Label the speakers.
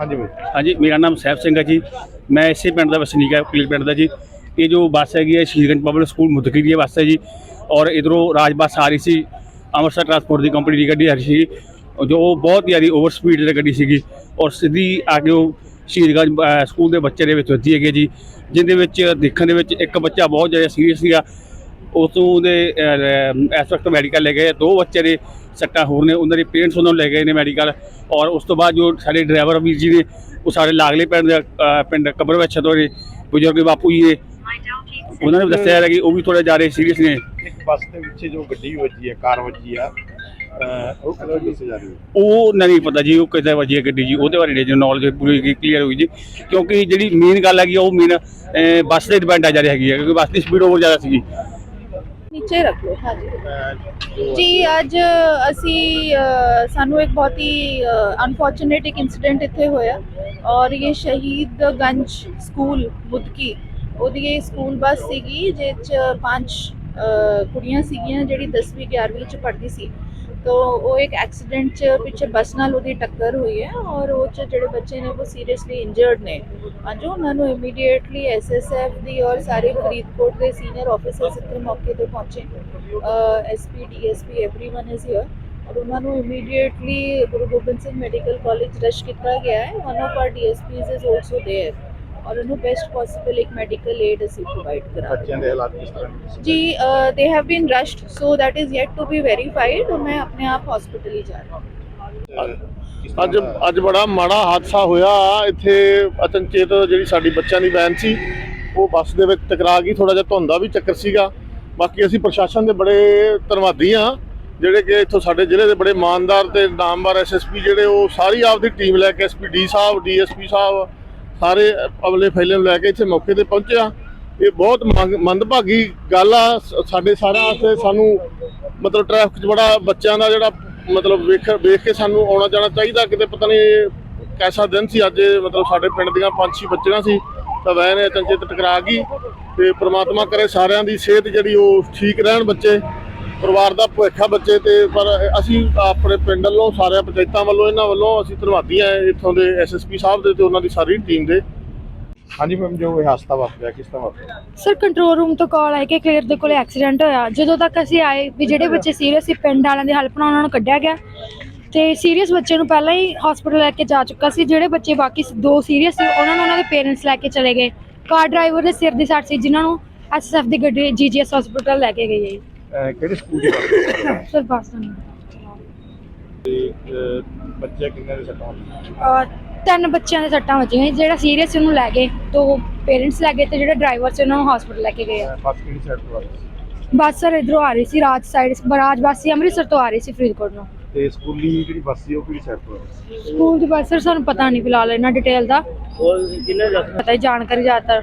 Speaker 1: ਹਾਂਜੀ ਬਾਈ।
Speaker 2: ਹਾਂਜੀ, ਮੇਰਾ ਨਾਮ ਸਹਿਬ ਸਿੰਘ ਹੈ ਜੀ। ਮੈਂ ਇਸੇ ਪਿੰਡ ਦਾ ਵਸਨੀਕ ਹੈ ਕਲੀਰ ਪਿੰਡ ਦਾ ਜੀ। ਇਹ ਜੋ ਬੱਸ ਹੈਗੀ ਹੈ ਸ਼ਹੀਦਗੰਜ ਪਬਲਿਕ ਸਕੂਲ ਮੁਦਕੀ ਦੀ ਬੱਸ ਹੈ ਜੀ। ਔਰ ਇਧਰੋਂ ਰਾਜ ਬੱਸ ਆ ਰਹੀ ਸੀ, ਅੰਮ੍ਰਿਤਸਰ ਟਰਾਂਸਪੋਰਟ ਦੀ ਕੰਪਨੀ ਦੀ ਗੱਡੀ ਆ ਰਹੀ ਸੀ। ਜੋ ਬਹੁਤ ਜ਼ਿਆਦਾ ਓਵਰ ਸਪੀਡ ਤੇ ਗੱਡੀ ਸੀਗੀ। ਔਰ ਸਿੱਧੀ ਆ ਕੇ ਉਹ ਸ਼ਹੀਦਗੰਜ ਸਕੂਲ ਦੇ ਬੱਚੇ ਦੇ ਵਿੱਚ ਵੱਜੀ ਹੈਗੀ ਹੈ ਜੀ। ਜਿਹਦੇ ਵਿੱਚ ਦੇਖਣ ਦੇ ਵਿੱਚ ਇੱਕ ਬੱਚਾ ਬਹੁਤ ਜ਼ਿਆਦਾ ਸੀਰੀਅਸ ਸੀਗਾ। ਉਸ ਤੋਂ ਦੇ ਇਸ ਵਕਤ ਮੈਡੀਕਲ ਲੈ ਗਏ। ਦੋ ਬੱਚੇ ਦੇ ਸੱਟਾਂ ਹੋਰ ਨੇ ਉਹਨਾਂ ਦੇ ਪੇਰੈਂਟਸ ਉਹਨਾਂ ਨੂੰ ਲੈ ਗਏ ਨੇ ਮੈਡੀਕਲ ਔਰ ਉਸ ਤੋਂ ਬਾਅਦ ਜੋ ਸਾਡੇ ਡਰਾਈਵਰ ਵੀਰ ਜੀ ਨੇ ਉਹ ਸਾਡੇ ਲਾਗਲੇ ਪਿੰਡ ਦੇ ਪਿੰਡ ਕਬਰ ਵਿੱਚ ਤੋਂ ਨੇ ਬਜ਼ੁਰਗ ਬਾਪੂ ਜੀ ਨੇ ਉਹਨਾਂ ਨੇ ਦੱਸਿਆ ਹੈ ਕਿ ਉਹ ਵੀ ਥੋੜੇ ਜ਼ਿਆਦਾ ਸੀਰੀਅਸ ਨੇ।
Speaker 1: ਇੱਕ ਬੱਸ ਦੇ ਵਿੱਚ ਜੋ ਗੱਡੀ ਵੱਜੀ ਹੈ ਕਾਰ ਵੱਜੀ ਆ ਉਹ ਕਦੋਂ ਦੱਸੇ ਜਾ ਰਹੀ? ਹੈ
Speaker 2: ਉਹ ਨਹੀਂ ਪਤਾ ਜੀ ਉਹ ਕਿੱਦਾਂ ਵੱਜੀ ਹੈ ਗੱਡੀ ਜੀ ਉਹਦੇ ਬਾਰੇ ਜੇ ਨੌਲੇਜ ਪੂਰੀ ਕਲੀਅਰ ਹੋਈ ਜੀ। ਕਿਉਂਕਿ ਜਿਹੜੀ ਮੇਨ ਗੱਲ ਹੈਗੀ ਉਹ ਮੇਨ ਬੱਸ ਤੇ ਡਿਪੈਂਡ ਆ ਜਾ ਰਹੀ ਹੈਗੀ ਹੈ ਕਿਉਂਕਿ ਬੱਸ ਦੀ ਸਪੀਡ ਓਵਰ ਜ਼ਿਆਦਾ ਸੀਗੀ।
Speaker 3: ਨੀਚੇ ਰੱਖ ਲਓ। ਹਾਂਜੀ।
Speaker 1: ਜੋ
Speaker 3: ਅੱਜ ਅਸੀਂ ਸਾਨੂੰ ਇੱਕ ਬਹੁਤ ਹੀ ਅਨਫੋਰਚੂਨੇਟ ਇੱਕ ਇਨਸੀਡੈਂਟ ਇੱਥੇ ਹੋਇਆ ਔਰ ਇਹ ਸ਼ਹੀਦਗੰਜ ਸਕੂਲ ਮੁਦਕੀ। ਉਹਦੀ ਇਹ ਸਕੂਲ ਬੱਸ ਸੀਗੀ ਜਿਹ 'ਚ ਪੰਜ ਕੁੜੀਆਂ ਸੀਗੀਆਂ ਜਿਹੜੀ 10ਵੀਂ 11ਵੀਂ ਚ ਪੜ੍ਹਦੀ ਸੀ। ਤੋ ਉਹ ਇੱਕ ਐਕਸੀਡੈਂਟ ਚ ਪਿੱਛੇ ਬੱਸ ਨਾਲ ਉਹਦੀ ਟੱਕਰ ਹੋਈ ਹੈ ਔਰ ਉਹ ਚ ਜਿਹੜੇ ਬੱਚੇ ਨੇ ਉਹ ਸੀਰੀਅਸਲੀ ਇੰਜਰਡ ਨੇ ਅੱਜ ਉਹਨਾਂ ਨੂੰ ਇਮੀਡੀਏਟਲੀ ਐਸਐਸਐਫ ਦੀ ਔਰ ਸਾਰੇ ਫਰੀਦਕੋਟ ਦੇ ਸੀਨੀਅਰ ਆਫੀਸਰਸ ਇੱਥੇ ਮੌਕੇ ਤੇ ਪਹੁੰਚੇ SP DSP everyone is here ਔਰ ਉਹਨਾਂ ਨੂੰ immediately Guru Gobind Singh medical college rush ਕੀਤਾ ਗਿਆ ਹੈ one of our DSPs is also there ਔਰ ਉਹਨੂੰ ਬੈਸਟ ਪੋਸੀਬਲ ਇੱਕ ਮੈਡੀਕਲ ਏਡ ਅਸੀਂ ਪ੍ਰੋਵਾਈਡ ਕਰਾ ਰਹੇ
Speaker 1: ਬੱਚਿਆਂ ਦੇ ਹਾਲਾਤ ਕਿਸ ਤਰ੍ਹਾਂ ਨੇ?
Speaker 3: ਜੀ they have been rushed so that is yet to be verified ਔਰ ਮੈਂ ਆਪਣੇ ਆਪ ਹਸਪੀਟਲ ਹੀ ਜਾ ਰਹੀ ਹਾਂ।
Speaker 4: ਅੱਜ ਅੱਜ ਬੜਾ ਮਾੜਾ ਹਾਦਸਾ ਹੋਇਆ। ਇੱਥੇ ਅਚਨਚੇਤ ਜਿਹੜੀ ਸਾਡੀ ਬੱਚਿਆਂ ਦੀ ਵੈਨ ਸੀ ਉਹ ਬੱਸ ਦੇ ਵਿੱਚ ਟਕਰਾ ਗਈ ਥੋੜਾ ਜਿਹਾ ਧੁੰਦਾ ਵੀ ਚੱਕਰ ਸੀਗਾ। ਬਾਕੀ ਅਸੀਂ ਪ੍ਰਸ਼ਾਸਨ ਦੇ ਬੜੇ ਧੰਨਵਾਦੀ ਆ ਜਿਹੜੇ ਕਿ ਇੱਥੋਂ ਸਾਡੇ ਜ਼ਿਲ੍ਹੇ ਦੇ ਬੜੇ ਇਮਾਨਦਾਰ ਤੇ ਨਾਮਵਰ ਐਸਐਸਪੀ ਜਿਹੜੇ ਉਹ ਸਾਰੀ ਆਪਦੀ ਟੀਮ ਲੈ ਕੇ ਐਸਪੀ ਡੀ ਸਾਹਿਬ ਡੀਐਸਪੀ ਸਾਹਿਬ ਸਾਰੇ ਅਵਲੇ ਫੈਲੇ ਨੂੰ ਲੈ ਕੇ ਇੱਥੇ ਮੌਕੇ ਤੇ ਪਹੁੰਚਿਆ। ਇਹ ਬਹੁਤ ਮੰਗ- ਮੰਦਭਾਗੀ ਗੱਲ ਆ। ਸਾਡੇ ਸਾਰਿਆਂ ਵਾਸਤੇ ਸਾਨੂੰ ਮਤਲਬ ਟ੍ਰੈਫਿਕ 'ਚ ਬੜਾ ਬੱਚਿਆਂ ਦਾ ਜਿਹੜਾ ਮਤਲਬ ਵੇਖ ਵੇਖ ਕੇ ਸਾਨੂੰ ਆਉਣਾ ਜਾਣਾ ਚਾਹੀਦਾ। ਕਿਤੇ ਪਤਾ ਨਹੀਂ ਕੈਸਾ ਦਿਨ ਸੀ, ਅੱਜ ਮਤਲਬ ਸਾਡੇ ਪਿੰਡ ਦੀਆਂ ਪੰਜ ਛੇ ਬੱਚੀਆਂ ਸੀ, ਤਾਂ ਵੈਨ ਇਹ ਟਕਰਾ ਗਈ ਤੇ ਪ੍ਰਮਾਤਮਾ ਕਰੇ ਸਾਰਿਆਂ ਦੀ ਸਿਹਤ ਜਿਹੜੀ ਉਹ ਠੀਕ ਰਹਿਣ ਬੱਚੇ। ਪਰਿਵਾਰ ਦਾ ਭਵਿੱਖ ਆ ਬੱਚੇ ਤੇ ਪਰ ਅਸੀਂ ਆਪਣੇ ਪਿੰਡ ਵੱਲੋਂ ਸਾਰਿਆਂ ਪੰਚਾਇਤਾਂ ਵੱਲੋਂ ਇਹਨਾਂ ਵੱਲੋਂ ਅਸੀਂ ਧੰਨਵਾਦੀ ਆ ਇੱਥੋਂ ਦੇ ਐਸਐਸਪੀ ਸਾਹਿਬ ਦੇ ਤੇ ਉਹਨਾਂ ਦੀ ਸਾਰੀ ਟੀਮ ਦੇ।
Speaker 1: ਹਾਂਜੀ ਮੈਮ ਜੋ ਇਹ ਹਾਦਸਾ ਵਾਪਰਿਆ ਕਿਸ ਤਰ੍ਹਾਂ ਵਾਪਰਿਆ?
Speaker 5: ਸਰ ਕੰਟਰੋਲ ਰੂਮ ਤੋਂ ਕਾਲ ਆਈ ਕਿ ਕਲੀਅਰ ਦੇ ਕੋਲੇ ਐਕਸੀਡੈਂਟ ਹੋਇਆ। ਜਦੋਂ ਤੱਕ ਅਸੀਂ ਆਏ ਵੀ ਜਿਹੜੇ ਬੱਚੇ ਸੀਰੀਅਸ ਸੀ ਪਿੰਡ ਵਾਲਿਆਂ ਦੀ ਹੈਲਪ ਨਾਲ ਉਹਨਾਂ ਨੂੰ ਕੱਢਿਆ ਗਿਆ। ਤੇ ਸੀਰੀਅਸ ਬੱਚੇ ਨੂੰ ਪਹਿਲਾਂ ਹੀ ਹਸਪੀਟਲ ਲੈ ਕੇ ਜਾ ਚੁੱਕਾ ਸੀ। ਜਿਹੜੇ ਬੱਚੇ ਬਾਕੀ ਦੋ ਸੀਰੀਅਸ ਸੀ ਉਹਨਾਂ ਨੂੰ ਉਹਨਾਂ ਦੇ ਪੇਰੈਂਟਸ ਲੈ ਕੇ ਚਲੇ ਗਏ। ਕਾਰ ਡਰਾਈਵਰ ਦੇ ਸਿਰ ਦੀ ਸੱਟ ਸੀ ਜਿਨ੍ਹਾਂ ਨੂੰ ਐਸਐਸਐਫ ਦੀ ਗੱਡੀ ਜੀਜੀਐਸ ਹਸਪੀਟਲ ਲੈ ਕੇ ਗਈ ਹੈ
Speaker 1: ਕਿਹੜੇ ਸਕੂਲ ਦੀ ਹੈ?
Speaker 5: ਸਰ ਬਸ ਤੋਂ ਨਹੀਂ
Speaker 1: ਤੇ ਅਹ, ਬੱਚੇ ਕਿੰਨੇ ਦੇ ਸੱਟਾਂ ਹੋਈਆਂ?
Speaker 5: ਅਹ ਤਿੰਨ ਬੱਚਿਆਂ ਦੇ ਸੱਟਾਂ ਵੱਜੀਆਂ ਸੀ। ਜਿਹੜਾ ਸੀਰੀਅਸ ਸੀ ਉਹਨੂੰ ਲੈ ਗਏ। ਤੋਂ ਪੇਰੈਂਟਸ ਲੈ ਗਏ ਤੇ ਜਿਹੜਾ ਡਰਾਈਵਰ ਸੀ ਉਹਨਾਂ ਨੂੰ ਹਸਪੀਟਲ ਲੈ ਕੇ ਗਏ ਆ।
Speaker 1: ਅਹ, ਬੱਸ ਕਿਹੜੀ ਸਾਈਡ ਤੋਂ ਆ ਰਹੀ ਸੀ?
Speaker 5: ਬੱਸ ਸਰ ਇਧਰੋਂ ਆ ਰਹੀ ਸੀ ਰਾਜ ਸਾਈਡ ਬਰਾਜ ਬੱਸ ਸੀ ਅੰਮ੍ਰਿਤਸਰ ਤੋਂ ਆ ਰਹੀ ਸੀ ਫਰੀਦਕੋਟ ਨੂੰ।
Speaker 1: ਤੇ ਸਕੂਲੀ ਜਿਹੜੀ ਬੱਸ ਸੀ ਉਹ ਕਿਹੜੀ ਸਾਈਡ ਤੋਂ ਆ ਰਹੀ ਸੀ?
Speaker 5: ਸਕੂਲ ਦੀ ਬੱਸ ਸਰ ਸਾਨੂੰ ਪਤਾ ਨਹੀਂ ਫਿਲਹਾਲ ਇਹਨਾਂ ਡਿਟੇਲ ਦਾ। ਪਤਾ ਹੀ ਜਾਣਕਾਰੀ ਜ਼ਿਆਦਾਤਰ।